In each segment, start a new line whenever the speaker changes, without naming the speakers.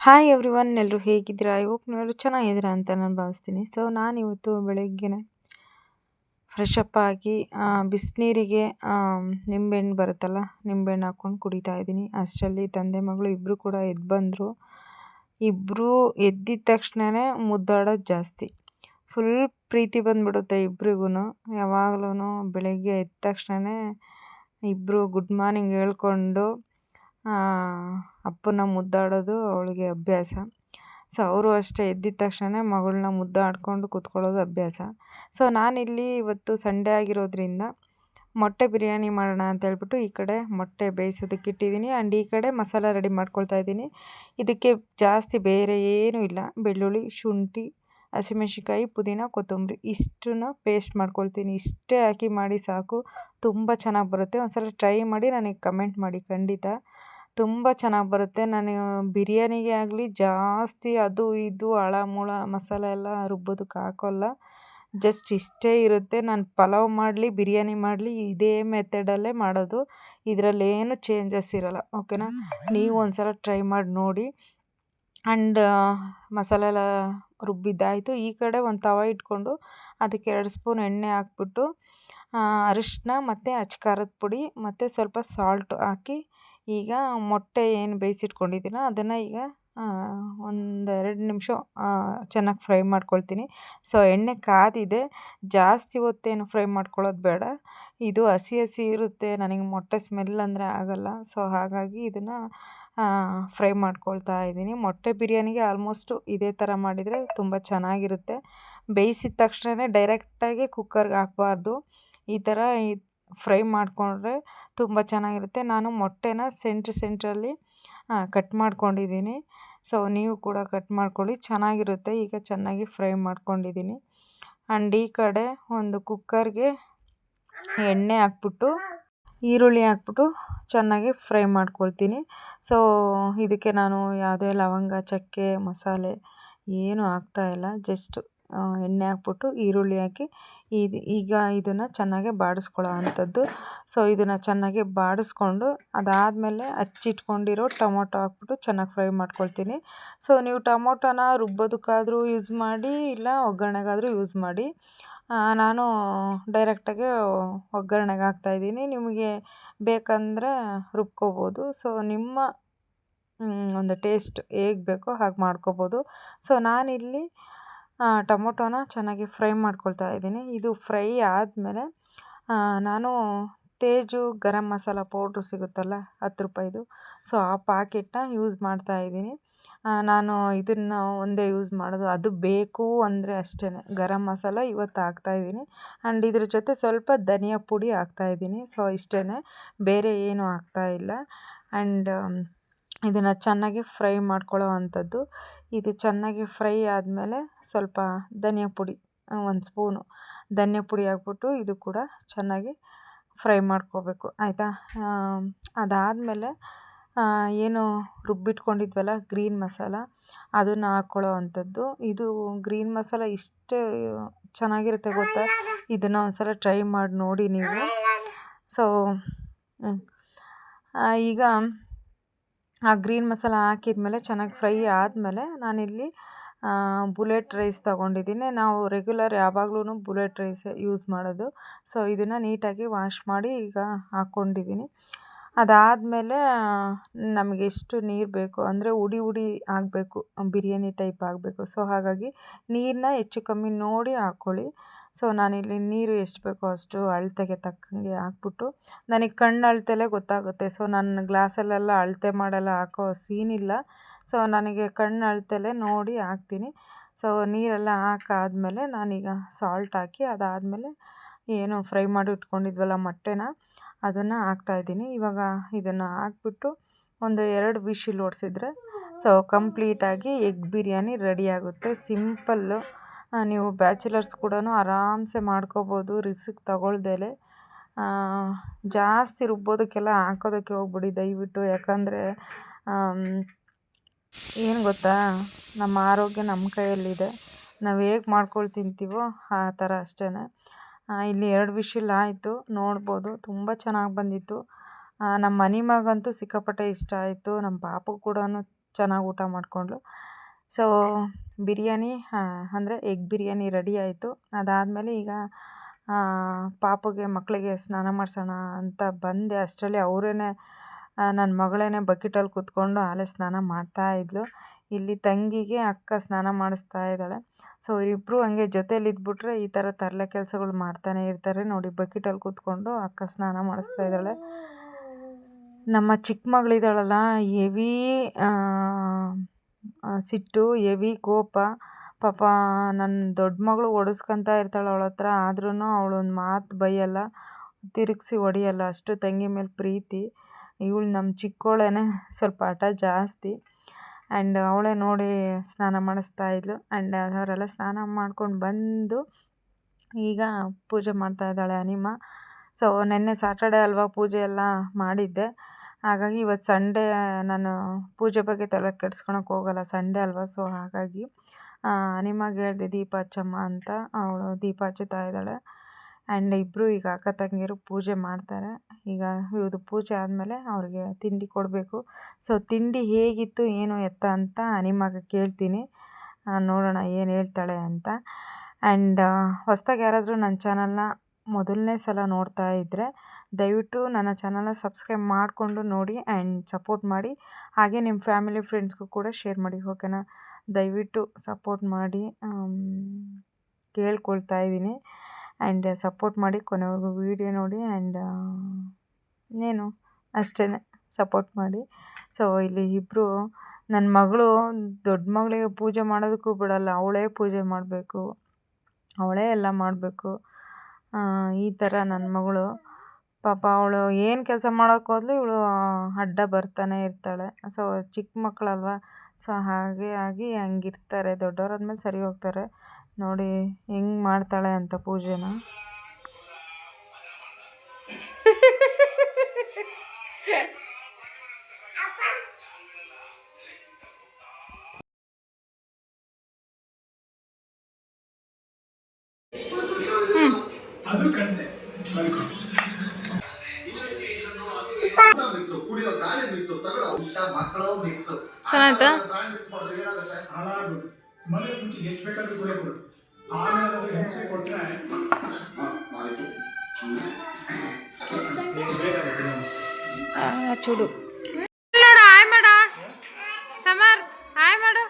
Hi every one ಎಲ್ಲರೂ ಹೇಗಿದ್ದೀರಾ? I hope ನೀವೆಲ್ಲರೂ ಚೆನ್ನಾಗಿದ್ದೀರಾ ಅಂತ ನಾನು ಭಾವಿಸ್ತೀನಿ. ಸೊ ನಾನಿವತ್ತು ಬೆಳಗ್ಗೆನೆ ಫ್ರೆಶ್ ಅಪ್ ಆಗಿ ಬಿಸಿನೀರಿಗೆ ನಿಂಬೆಹಣ್ಣು ಬರುತ್ತಲ್ಲ, ನಿಂಬೆಹಣ್ಣು ಹಾಕ್ಕೊಂಡು ಕುಡಿತಾ ಇದ್ದೀನಿ. ಅಷ್ಟರಲ್ಲಿ ತಂದೆ ಮಗಳು ಇಬ್ಬರು ಕೂಡ ಎದ್ದು ಬಂದರು. ಇಬ್ಬರು ಎದ್ದಿದ ತಕ್ಷಣವೇ ಮುದ್ದಾಡೋದು ಜಾಸ್ತಿ. ಫುಲ್ ಪ್ರೀತಿ ಬಂದುಬಿಡುತ್ತೆ ಇಬ್ರಿಗೂ ಯಾವಾಗ್ಲೂ ಬೆಳಗ್ಗೆ ಎದ್ದ ತಕ್ಷಣವೇ ಇಬ್ಬರು ಗುಡ್ ಮಾರ್ನಿಂಗ್ ಹೇಳ್ಕೊಂಡು ಅಪ್ಪನ ಮುದ್ದಾಡೋದು ಅವಳಿಗೆ ಅಭ್ಯಾಸ. ಸೊ, ಅವರು ಅಷ್ಟೇ ಎದ್ದಿದ ತಕ್ಷಣ ಮಗಳನ್ನ ಮುದ್ದಾಡಿಕೊಂಡು ಕೂತ್ಕೊಳ್ಳೋದು ಅಭ್ಯಾಸ. ಸೊ, ನಾನಿಲ್ಲಿ ಇವತ್ತು ಸಂಡೇ ಆಗಿರೋದ್ರಿಂದ ಮೊಟ್ಟೆ ಬಿರಿಯಾನಿ ಮಾಡೋಣ ಅಂತ ಹೇಳ್ಬಿಟ್ಟು ಈ ಕಡೆ ಮೊಟ್ಟೆ ಬೇಯಿಸೋದಕ್ಕೆ ಇಟ್ಟಿದ್ದೀನಿ. ಆ್ಯಂಡ್ ಈ ಕಡೆ ಮಸಾಲ ರೆಡಿ ಮಾಡ್ಕೊಳ್ತಾ ಇದ್ದೀನಿ. ಇದಕ್ಕೆ ಜಾಸ್ತಿ ಬೇರೆ ಏನೂ ಇಲ್ಲ. ಬೆಳ್ಳುಳ್ಳಿ, ಶುಂಠಿ, ಹಸಿಮೆಣ್ಸಿನ್ಕಾಯಿ, ಪುದೀನ, ಕೊತ್ತಂಬರಿ ಇಷ್ಟನ್ನು ಪೇಸ್ಟ್ ಮಾಡ್ಕೊಳ್ತೀನಿ. ಇಷ್ಟೇ ಹಾಕಿ ಮಾಡಿ ಸಾಕು. ತುಂಬ ಚೆನ್ನಾಗಿ ಬರುತ್ತೆ. ಒಂದು ಸಲ ಟ್ರೈ ಮಾಡಿ ನನಗೆ ಕಮೆಂಟ್ ಮಾಡಿ. ಖಂಡಿತ. ತುಂಬ ಚೆನ್ನಾಗಿ ಬರುತ್ತೆ. ನಾನು ಬಿರಿಯಾನಿಗೆ ಆಗಲಿ ಜಾಸ್ತಿ ಅದು, ಇದು ಮೂಳ, ಮಸಾಲೆ ಎಲ್ಲ ರುಬ್ಬೋದಕ್ಕೆ ಹಾಕೋಲ್ಲ. ಜಸ್ಟ್ ಇಷ್ಟೇ ಇರುತ್ತೆ. ನಾನು ಪಲಾವ್ ಮಾಡಲಿ, ಬಿರಿಯಾನಿ ಮಾಡಲಿ, ಇದೇ ಮೆಥಡಲ್ಲೇ ಮಾಡೋದು. ಇದರಲ್ಲೇನು ಚೇಂಜಸ್ ಇರೋಲ್ಲ, ಓಕೆನಾ? ನೀವು ಒಂದು ಸಲ ಟ್ರೈ ಮಾಡಿ ನೋಡಿ. ಆ್ಯಂಡ್ ಮಸಾಲೆ ಎಲ್ಲ ರುಬ್ಬಿದ್ದಾಯಿತು. ಈ ಕಡೆ ಒಂದು ತವ ಇಟ್ಕೊಂಡು ಅದಕ್ಕೆ ಎರಡು ಸ್ಪೂನ್ ಎಣ್ಣೆ ಹಾಕ್ಬಿಟ್ಟು ಅರಿಶಿನ ಮತ್ತು ಅಚ್ಚ ಖಾರದ ಪುಡಿ ಮತ್ತು ಸ್ವಲ್ಪ ಸಾಲ್ಟು ಹಾಕಿ ಈಗ ಮೊಟ್ಟೆ ಏನು ಬೇಯಿಸಿಟ್ಕೊಂಡಿದ್ದೀನ ಅದನ್ನು ಈಗ ಒಂದೆರಡು ನಿಮಿಷ ಚೆನ್ನಾಗಿ ಫ್ರೈ ಮಾಡ್ಕೊಳ್ತೀನಿ. ಸೊ, ಎಣ್ಣೆ ಕಾದಿದೆ. ಜಾಸ್ತಿ ಹೊತ್ತೇನು ಫ್ರೈ ಮಾಡ್ಕೊಳ್ಳೋದು ಬೇಡ. ಇದು ಹಸಿ ಹಸಿ ಇರುತ್ತೆ. ನನಗೆ ಮೊಟ್ಟೆ ಸ್ಮೆಲ್ ಅಂದರೆ ಆಗೋಲ್ಲ. ಸೊ, ಹಾಗಾಗಿ ಇದನ್ನು ಫ್ರೈ ಮಾಡ್ಕೊಳ್ತಾ ಇದ್ದೀನಿ. ಮೊಟ್ಟೆ ಬಿರಿಯಾನಿಗೆ ಆಲ್ಮೋಸ್ಟು ಇದೇ ಥರ ಮಾಡಿದರೆ ತುಂಬ ಚೆನ್ನಾಗಿರುತ್ತೆ. ಬೇಯಿಸಿದ ತಕ್ಷಣವೇ ಡೈರೆಕ್ಟಾಗಿ ಕುಕ್ಕರ್ಗೆ ಹಾಕಬಾರ್ದು. ಈ ಥರ ಫ್ರೈ ಮಾಡಿಕೊಂಡ್ರೆ ತುಂಬ ಚೆನ್ನಾಗಿರುತ್ತೆ. ನಾನು ಮೊಟ್ಟೆನ ಸೆಂಟ್ರ್ ಸೆಂಟ್ರಲ್ಲಿ ಕಟ್ ಮಾಡ್ಕೊಂಡಿದ್ದೀನಿ. ಸೊ, ನೀವು ಕೂಡ ಕಟ್ ಮಾಡ್ಕೊಳ್ಳಿ. ಚೆನ್ನಾಗಿರುತ್ತೆ. ಈಗ ಚೆನ್ನಾಗಿ ಫ್ರೈ ಮಾಡ್ಕೊಂಡಿದ್ದೀನಿ. ಆ್ಯಂಡ್ ಈ ಕಡೆ ಒಂದು ಕುಕ್ಕರ್ಗೆ ಎಣ್ಣೆ ಹಾಕ್ಬಿಟ್ಟು, ಈರುಳ್ಳಿ ಹಾಕ್ಬಿಟ್ಟು ಚೆನ್ನಾಗಿ ಫ್ರೈ ಮಾಡ್ಕೊಳ್ತೀನಿ. ಸೊ, ಇದಕ್ಕೆ ನಾನು ಯಾವುದೇ ಲವಂಗ, ಚಕ್ಕೆ, ಮಸಾಲೆ ಏನೂ ಹಾಕ್ತಾಯಿಲ್ಲ ಜಸ್ಟ್ ಎಣ್ಣೆ ಹಾಕ್ಬಿಟ್ಟು ಈರುಳ್ಳಿ ಹಾಕಿ ಇದು ಈಗ ಇದನ್ನು ಚೆನ್ನಾಗಿ ಬಾಡಿಸ್ಕೊಳ್ಳೋ ಅಂಥದ್ದು. ಸೊ ಇದನ್ನು ಚೆನ್ನಾಗಿ ಬಾಡಿಸ್ಕೊಂಡು ಅದಾದಮೇಲೆ ಹಚ್ಚಿಟ್ಕೊಂಡಿರೋ ಟೊಮೊಟೊ ಹಾಕ್ಬಿಟ್ಟು ಚೆನ್ನಾಗಿ ಫ್ರೈ ಮಾಡ್ಕೊಳ್ತೀನಿ. ಸೊ ನೀವು ಟೊಮೊಟೊನ ರುಬ್ಬೋದಕ್ಕಾದರೂ ಯೂಸ್ ಮಾಡಿ, ಇಲ್ಲ ಒಗ್ಗರಣೆಗಾದರೂ ಯೂಸ್ ಮಾಡಿ. ನಾನು ಡೈರೆಕ್ಟಾಗಿ ಒಗ್ಗರಣೆಗೆ ಹಾಕ್ತಾಯಿದ್ದೀನಿ ನಿಮಗೆ ಬೇಕಂದರೆ ರುಬ್ಕೋಬೋದು. ಸೊ ನಿಮ್ಮ ಒಂದು ಟೇಸ್ಟ್ ಹೇಗೆ ಬೇಕೋ ಹಾಗೆ ಮಾಡ್ಕೋಬೋದು. ಸೊ ನಾನಿಲ್ಲಿ ಟೊಮೊಟೊನ ಚೆನ್ನಾಗಿ ಫ್ರೈ ಮಾಡ್ಕೊಳ್ತಾ ಇದ್ದೀನಿ. ಇದು ಫ್ರೈ ಆದಮೇಲೆ ನಾನು ತೇಜು ಗರಂ ಮಸಾಲ ಪೌಡ್ರು ಸಿಗುತ್ತಲ್ಲ, ಹತ್ತು ರೂಪಾಯಿದು, ಸೊ ಆ ಪ್ಯಾಕೆಟ್ನ ಯೂಸ್ ಮಾಡ್ತಾ ಇದ್ದೀನಿ. ನಾನು ಇದನ್ನು ಒಂದೇ ಯೂಸ್ ಮಾಡೋದು, ಅದು ಬೇಕು ಅಂದರೆ ಅಷ್ಟೇ ಗರಂ ಮಸಾಲ ಇವತ್ತು ಹಾಕ್ತಾಯಿದ್ದೀನಿ ಆ್ಯಂಡ್ ಇದ್ರ ಜೊತೆ ಸ್ವಲ್ಪ ಧನಿಯಾ ಪುಡಿ ಹಾಕ್ತಾಯಿದ್ದೀನಿ ಸೊ ಇಷ್ಟೇ ಬೇರೆ ಏನೂ ಹಾಕ್ತಾಯಿಲ್ಲ ಆ್ಯಂಡ್ ಇದನ್ನು ಚೆನ್ನಾಗಿ ಫ್ರೈ ಮಾಡ್ಕೊಳ್ಳೋ ಅಂಥದ್ದು. ಇದು ಚೆನ್ನಾಗಿ ಫ್ರೈ ಆದಮೇಲೆ ಸ್ವಲ್ಪ ಧನಿಯಾ ಪುಡಿ ಒಂದು ಸ್ಪೂನು ಧನಿಯಾ ಪುಡಿ ಹಾಕ್ಬಿಟ್ಟು ಇದು ಕೂಡ ಚೆನ್ನಾಗಿ ಫ್ರೈ ಮಾಡ್ಕೋಬೇಕು. ಆಯಿತಾ? ಅದಾದಮೇಲೆ ಏನು ರುಬ್ಬಿಟ್ಕೊಂಡಿದ್ವಲ್ಲ ಗ್ರೀನ್ ಮಸಾಲ, ಅದನ್ನು ಹಾಕ್ಕೊಳ್ಳೋ ಅಂಥದ್ದು. ಇದು ಗ್ರೀನ್ ಮಸಾಲ ಇಷ್ಟು ಚೆನ್ನಾಗಿರುತ್ತೆ ಗೊತ್ತಾ? ಇದನ್ನು ಒಂದು ಸಲ ಟ್ರೈ ಮಾಡಿ ನೋಡಿ ನೀವು. ಸೊ ಈಗ ಆ ಗ್ರೀನ್ ಮಸಾಲ ಹಾಕಿದ್ಮೇಲೆ ಚೆನ್ನಾಗಿ ಫ್ರೈ ಆದಮೇಲೆ ನಾನಿಲ್ಲಿ ಬುಲೆಟ್ ರೈಸ್ ತೊಗೊಂಡಿದ್ದೀನಿ. ನಾವು ರೆಗ್ಯುಲರ್ ಯಾವಾಗ್ಲೂ ಬುಲೆಟ್ ರೈಸೇ ಯೂಸ್ ಮಾಡೋದು. ಸೊ, ಇದನ್ನು ನೀಟಾಗಿ ವಾಶ್ ಮಾಡಿ ಈಗ ಹಾಕ್ಕೊಂಡಿದ್ದೀನಿ ಅದಾದಮೇಲೆ, ನಮಗೆ ಎಷ್ಟು ನೀರು ಬೇಕು ಅಂದರೆ ಉಡಿ ಉಡಿ ಆಗಬೇಕು, ಬಿರಿಯಾನಿ ಟೈಪ್ ಆಗಬೇಕು. ಸೊ, ಹಾಗಾಗಿ ನೀರನ್ನ ಹೆಚ್ಚು ಕಮ್ಮಿ ನೋಡಿ ಹಾಕ್ಕೊಳ್ಳಿ ಸೊ ನಾನಿಲ್ಲಿ ನೀರು ಎಷ್ಟು ಬೇಕೋ ಅಷ್ಟು ಅಳತೆಗೆ ತಕ್ಕಂಗೆ ಹಾಕ್ಬಿಟ್ಟು ನನಗೆ ಕಣ್ಣು ಅಳತೆಲೇ ಗೊತ್ತಾಗುತ್ತೆ. ಸೊ ನಾನು ಗ್ಲಾಸಲ್ಲೆಲ್ಲ ಅಳತೆ ಮಾಡೆಲ್ಲ, ಹಾಕೋ ಸೀನಿಲ್ಲ. ಸೊ ನನಗೆ ಕಣ್ಣು ಅಳತೆಲೇ ನೋಡಿ ಹಾಕ್ತೀನಿ. ಸೊ ನೀರೆಲ್ಲ ಹಾಕಾದ್ಮೇಲೆ ನಾನೀಗ ಸಾಲ್ಟ್ ಹಾಕಿ ಅದಾದಮೇಲೆ ಏನು ಫ್ರೈ ಮಾಡಿ ಇಟ್ಕೊಂಡಿದ್ವಲ್ಲ ಮೊಟ್ಟೆನ, ಅದನ್ನು ಹಾಕ್ತಾಯಿದ್ದೀನಿ ಇವಾಗ ಇದನ್ನು ಹಾಕ್ಬಿಟ್ಟು ಒಂದು ಎರಡು ವಿಶಿಲ್ ಓಡಿಸಿದ್ರೆ, ಸೊ ಕಂಪ್ಲೀಟಾಗಿ ಎಗ್ ಬಿರಿಯಾನಿ ರೆಡಿಯಾಗುತ್ತೆ ಸಿಂಪಲ್ಲು ನೀವು ಬ್ಯಾಚುಲರ್ಸ್ ಕೂಡ ಆರಾಮ್ಸೆ ಮಾಡ್ಕೋಬೋದು, ರಿಸ್ಕ್ ತಗೊಳ್ದೇ ಜಾಸ್ತಿ ರುಬ್ಬೋದಕ್ಕೆಲ್ಲ ಹಾಕೋದಕ್ಕೆ ಹೋಗ್ಬಿಡಿ ದಯವಿಟ್ಟು. ಯಾಕಂದರೆ ಏನು ಗೊತ್ತಾ? ನಮ್ಮ ಆರೋಗ್ಯ ನಮ್ಮ ಕೈಯಲ್ಲಿದೆ. ನಾವು ಹೇಗೆ ಮಾಡ್ಕೊಂಡು ತಿಂತೀವೋ ಆ ಥರ ಅಷ್ಟೇ ಇಲ್ಲಿ ಎರಡು ವಿಷಲ್ ಆಯಿತು. ನೋಡ್ಬೋದು. ತುಂಬ ಚೆನ್ನಾಗಿ ಬಂದಿತ್ತು. ನಮ್ಮ ಮನೆ ಮಗಂತೂ ಸಿಕ್ಕಾಪಟ್ಟೆ ಇಷ್ಟ ಆಯಿತು. ನಮ್ಮ ಪಾಪು ಕೂಡ ಚೆನ್ನಾಗಿ ಊಟ ಮಾಡಿಕೊಂಡ್ಳು. ಸೊ ಬಿರಿಯಾನಿ ಅಂದರೆ ಎಗ್ ಬಿರಿಯಾನಿ ರೆಡಿ ಆಯಿತು. ಅದಾದಮೇಲೆ ಈಗ ಪಾಪಗೆ ಮಕ್ಕಳಿಗೆ ಸ್ನಾನ ಮಾಡಿಸೋಣ ಅಂತ ಬಂದೆ. ಅಷ್ಟರಲ್ಲಿ ಅವರೇ ನನ್ನ ಮಗಳೇ ಬಕೆಟಲ್ಲಿ ಕೂತ್ಕೊಂಡು ಆಲೆ ಸ್ನಾನ ಮಾಡ್ತಾಯಿದ್ಲು ಇಲ್ಲಿ ತಂಗಿಗೆ ಅಕ್ಕ ಸ್ನಾನ ಮಾಡಿಸ್ತಾ ಇದ್ದಾಳೆ. ಸೊ ಇಬ್ಬರು ಹಂಗೆ ಜೊತೇಲಿ ಇದ್ಬಿಟ್ರೆ ಈ ಥರ ತರಲೆ ಕೆಲಸಗಳು ಮಾಡ್ತಾನೆ ಇರ್ತಾರೆ. ನೋಡಿ ಬಕೆಟಲ್ಲಿ ಕೂತ್ಕೊಂಡು ಅಕ್ಕ ಸ್ನಾನ ಮಾಡಿಸ್ತಾ ಇದ್ದಾಳೆ. ನಮ್ಮ ಚಿಕ್ಕ ಮಗಳಿದ್ದಾಳಲ್ಲ ಹೆವಿ ಸಿಟ್ಟು ಹೆವಿ ಕೋಪ. ಪಾಪ ನನ್ನ ದೊಡ್ಡ ಮಗಳು ಹೊಡೆಸ್ಕೊಂತ ಇರ್ತಾಳೆ ಅವಳ ಹತ್ರ ಆದ್ರೂ ಅವಳು ಒಂದು ಮಾತು ಬೈಯಲ್ಲ, ತಿರುಗಿಸಿ ಹೊಡಿಯಲ್ಲ. ಅಷ್ಟು ತಂಗಿ ಮೇಲೆ ಪ್ರೀತಿ. ಇವಳು ನಮ್ಮ ಚಿಕ್ಕವಳೇ ಸ್ವಲ್ಪ ಹಠ ಜಾಸ್ತಿ. ಆ್ಯಂಡ್ ಅವಳೇ ನೋಡಿ ಸ್ನಾನ ಮಾಡಿಸ್ತಾ ಇದ್ಲು. ಆ್ಯಂಡ್ ಅವರೆಲ್ಲ ಸ್ನಾನ ಮಾಡ್ಕೊಂಡು ಬಂದು ಈಗ ಪೂಜೆ ಮಾಡ್ತಾ ಇದ್ದಾಳೆ ಅನಿಮ. ಸೊ, ನೆನ್ನೆ ಸ್ಯಾಟರ್ಡೇ ಅಲ್ವಾ ಪೂಜೆ ಎಲ್ಲ ಮಾಡಿದ್ದೆ. ಹಾಗಾಗಿ ಇವತ್ತು ಸಂಡೇ, ನಾನು ಪೂಜೆ ಬಗ್ಗೆ ತಲೆ ಕೆಡ್ಸ್ಕೊಳಕ್ಕೆ ಹೋಗಲ್ಲ. ಸಂಡೇ ಅಲ್ವಾ? ಸೊ ಹಾಗಾಗಿ ನಿಮಗೆ ಹೇಳಿದೆ ದೀಪ ಹಚ್ಚಮ್ಮ ಅಂತ ಅವಳು ದೀಪ ಹಚ್ಚುತ್ತಾ ಇದ್ದಾಳೆ. ಆ್ಯಂಡ್ ಇಬ್ಬರು ಈಗ ಅಕ್ಕ ತಂಗಿಯರು ಪೂಜೆ ಮಾಡ್ತಾರೆ. ಈಗ ಇವ್ರದ್ದು ಪೂಜೆ ಆದಮೇಲೆ ಅವ್ರಿಗೆ ತಿಂಡಿ ಕೊಡಬೇಕು. ಸೊ ತಿಂಡಿ ಹೇಗಿತ್ತು, ಏನು ಎತ್ತ ಅಂತ ನಿಮಗೆ ಕೇಳ್ತೀನಿ. ನೋಡೋಣ ಏನು ಹೇಳ್ತಾಳೆ ಅಂತ. ಆ್ಯಂಡ್ ಹೊಸ್ದಾಗಿ ಯಾರಾದರೂ ನನ್ನ ಚಾನಲ್ನ ಮೊದಲನೇ ಸಲ ನೋಡ್ತಾ ಇದ್ದರೆ ದಯವಿಟ್ಟು ನನ್ನ ಚಾನಲ್ನ ಸಬ್ಸ್ಕ್ರೈಬ್ ಮಾಡಿಕೊಂಡು ನೋಡಿ ಆ್ಯಂಡ್ ಸಪೋರ್ಟ್ ಮಾಡಿ. ಹಾಗೆ ನಿಮ್ಮ ಫ್ಯಾಮಿಲಿ ಫ್ರೆಂಡ್ಸ್ಗೂ ಕೂಡ ಶೇರ್ ಮಾಡಿ ಓಕೆನಾ ದಯವಿಟ್ಟು ಸಪೋರ್ಟ್ ಮಾಡಿ ಕೇಳ್ಕೊಳ್ತಾ ಇದ್ದೀನಿ. ಆ್ಯಂಡ್ ಸಪೋರ್ಟ್ ಮಾಡಿ ಕೊನೆವರೆಗೂ ವೀಡಿಯೋ ನೋಡಿ ಆ್ಯಂಡ್ ಏನು? ಅಷ್ಟೇ ಸಪೋರ್ಟ್ ಮಾಡಿ. ಸೊ ಇಲ್ಲಿ ಇಬ್ಬರು ನನ್ನ ಮಗಳು ದೊಡ್ಡ ಮಗಳಿಗೆ ಪೂಜೆ ಮಾಡೋದಕ್ಕೂ ಬಿಡಲ್ಲ, ಅವಳೇ ಪೂಜೆ ಮಾಡಬೇಕು. ಅವಳೇ ಎಲ್ಲ ಮಾಡಬೇಕು. ಈ ಥರ ನನ್ನ ಮಗಳು ಪಾಪ ಅವಳು ಏನು ಕೆಲಸ ಮಾಡೋಕ್ಕೆ ಹೋದ್ಲು ಇವಳು ಅಡ್ಡ ಬರ್ತಾನೆ ಇರ್ತಾಳೆ. ಸೊ ಚಿಕ್ಕ ಮಕ್ಕಳಲ್ವ ಸೊ ಹಾಗೆ ಆಗಿ ಹಂಗಿರ್ತಾರೆ. ದೊಡ್ಡವರಾದ್ಮೇಲೆ ಸರಿ ಹೋಗ್ತಾರೆ. ನೋಡಿ ಹೆಂಗೆ ಮಾಡ್ತಾಳೆ ಅಂತ ಪೂಜೆನ.
ಅದು ಕನಸೆ.
ಮಿಕ್ಸು ಕುಡಿಯೋ ಗಾಳಿ ಮಿಕ್ಸು ತಗೊಳ್ಳೋ ಊಟ ಮಕ್ಕಳು ಮಿಕ್ಸು
ಚೆನ್ನಾಯ್ತಾ?
ಬ್ರ್ಯಾಂಡ್ ಮಿಕ್ಸ್ ಮಾಡಿದ್ರೆ ಏನಾಗುತ್ತೆ?
ಮನೆ ಮುಂಚೆ ಎಷ್ಟು ಬೇಕಾದ್ರೂ ಹಿಂಸೆ ಕೊಟ್ಟರೆ
ಆಯ್ತು.
ಮಾಡ ಸಮರ್ ಆಯ್ ಮಾಡು.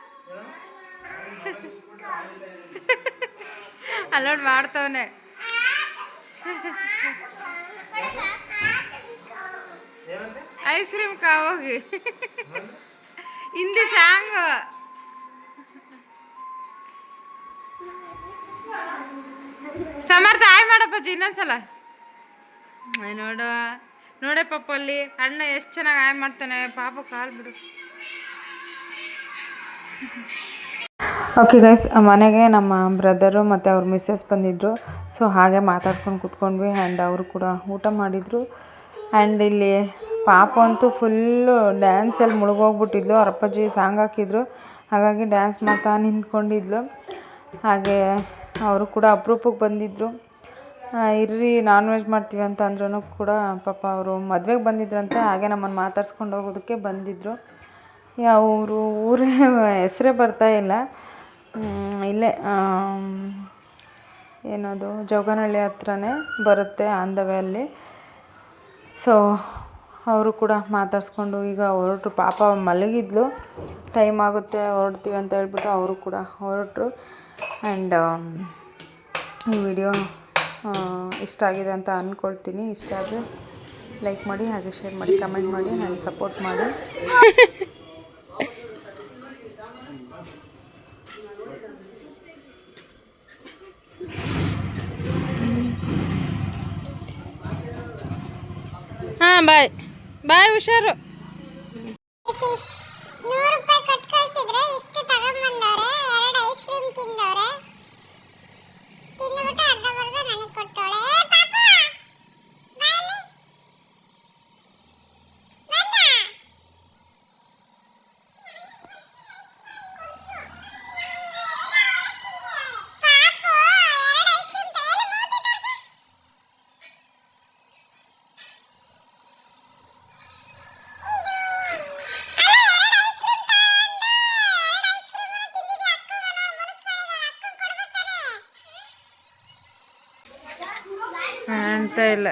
ಐಸ್ ಕ್ರೀಮ್ ಕಾವೋಗಿ ಹಿಂದಿ ಸಾಂಗ್. ಸಮರ್ಥ ಆಯ್ ಮಾಡಪ್ಪಾಜಿ ಇನ್ನೊಂದ್ಸಲ. ನೋಡು. ನೋಡೆ ಪಾಪ ಅಲ್ಲಿ. ಅಣ್ಣ ಎಷ್ಟು ಚೆನ್ನಾಗಿ ಆಯ್ ಮಾಡ್ತಾನೆ. ಪಾಪ ಕಾಲ್ ಬಿಡು. ಓಕೆ ಗೈಸ್ ಮನೆಗೆ ನಮ್ಮ ಬ್ರದರು ಮತ್ತು ಅವ್ರ ಮಿಸ್ಸಸ್ ಬಂದಿದ್ದರು ಸೊ ಹಾಗೆ ಮಾತಾಡ್ಕೊಂಡು ಕೂತ್ಕೊಂಡ್ವಿ. ಆ್ಯಂಡ್ ಅವರು ಕೂಡ ಊಟ ಮಾಡಿದರು. ಆ್ಯಂಡ್ ಇಲ್ಲಿ ಪಾಪ ಅಂತೂ ಫುಲ್ಲು ಡ್ಯಾನ್ಸಲ್ಲಿ ಮುಳುಗೋಗ್ಬಿಟ್ಟಿದ್ಲು. ಅವ್ರ ಅಪ್ಪಾಜಿ ಸಾಂಗ್ ಹಾಕಿದ್ರು. ಹಾಗಾಗಿ ಡ್ಯಾನ್ಸ್ ಮಾಡ್ತಾ ನಿಂತ್ಕೊಂಡಿದ್ಲು. ಹಾಗೆ ಅವರು ಕೂಡ ಅಪರೂಪಕ್ಕೆ ಬಂದಿದ್ದರು ಇರ್ರಿ ನಾನ್ ವೆಜ್ ಮಾಡ್ತೀವಿ ಅಂತ ಅಂದ್ರೂ ಕೂಡ ಪಾಪ ಅವರು ಮದುವೆಗೆ ಬಂದಿದ್ರಂತೆ. ಹಾಗೆ ನಮ್ಮನ್ನು ಮಾತಾಡ್ಸ್ಕೊಂಡು ಹೋಗೋದಕ್ಕೆ ಬಂದಿದ್ದರು ಅವರು ಊರೇ ಹೆಸರೇ ಇಲ್ಲ. ಇಲ್ಲೇ ಏನದು ಜೋಗನಹಳ್ಳಿ ಹತ್ರನೇ ಬರುತ್ತೆ ಆನ್ ದ ವೇ ಅಲ್ಲಿ. ಸೊ ಅವರು ಕೂಡ ಮಾತಾಡ್ಸ್ಕೊಂಡು ಈಗ ಹೊರಟ್ರು ಪಾಪ ಮಲಗಿದ್ಲು. ಟೈಮ್ ಆಗುತ್ತೆ, ಹೊರಡ್ತೀವಿ ಅಂತ ಹೇಳ್ಬಿಟ್ಟು ಅವರು ಕೂಡ ಹೊರಟರು. ಆ್ಯಂಡ್ ಈ ವಿಡಿಯೋ ಇಷ್ಟ ಆಗಿದೆ ಅಂತ ಅಂದ್ಕೊಳ್ತೀನಿ ಇಷ್ಟ ಆದರೆ ಲೈಕ್ ಮಾಡಿ, ಹಾಗೆ ಶೇರ್ ಮಾಡಿ ಕಮೆಂಟ್ ಮಾಡಿ ಆ್ಯಂಡ್ ಸಪೋರ್ಟ್ ಮಾಡಿ. ಬಾಯ್ ಬಾಯ್ ಹುಷಾರು ಕಾಣ್ತಾ ಇಲ್ಲ